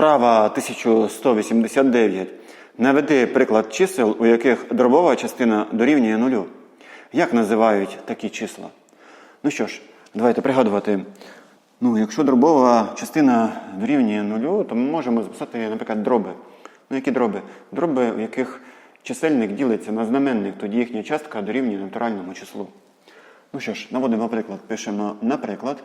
Вправа 1189. Наведи приклад чисел, у яких дробова частина дорівнює нулю. Як називають такі числа? Ну що ж, давайте пригадувати. Ну, якщо дробова частина дорівнює нулю, то ми можемо записати, наприклад, дроби. Ну, які дроби? Дроби, в яких чисельник ділиться на знаменник, тоді їхня частка дорівнює натуральному числу. Ну що ж, наводимо приклад. Пишемо наприклад.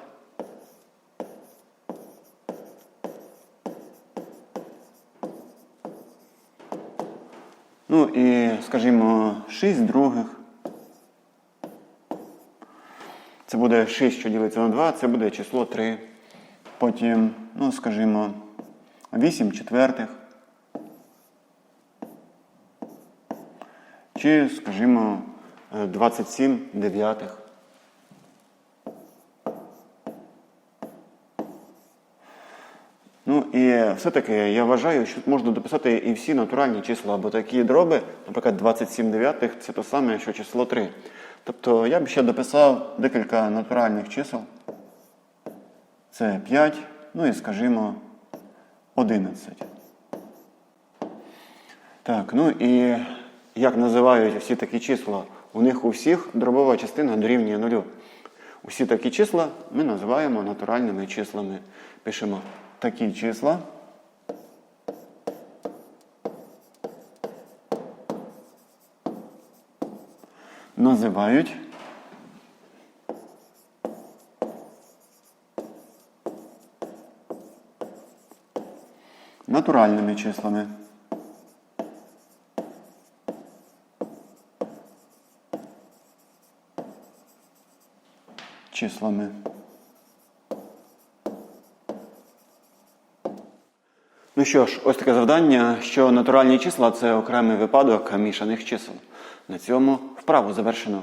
Ну і, скажімо, 6 других. Це буде 6, що ділиться на 2, це буде число 3. Потім, ну, скажімо, 8 четвертих. Чи, скажімо, е, 27 дев'ятих. Ну і все-таки я вважаю, що можна дописати і всі натуральні числа, бо такі дроби, наприклад, 27 дев'ятих це те саме, що число 3. Тобто я б ще дописав декілька натуральних чисел. Це 5, ну і скажімо 11. Так, ну і як називають всі такі числа? У них у всіх дробова частина дорівнює нулю. Усі такі числа ми називаємо натуральними числами. Пишемо такі числа. Називають натуральними числами. Числами. Ну що ж, ось таке завдання, що натуральні числа це окремий випадок мішаних чисел. На цьому вправу завершено.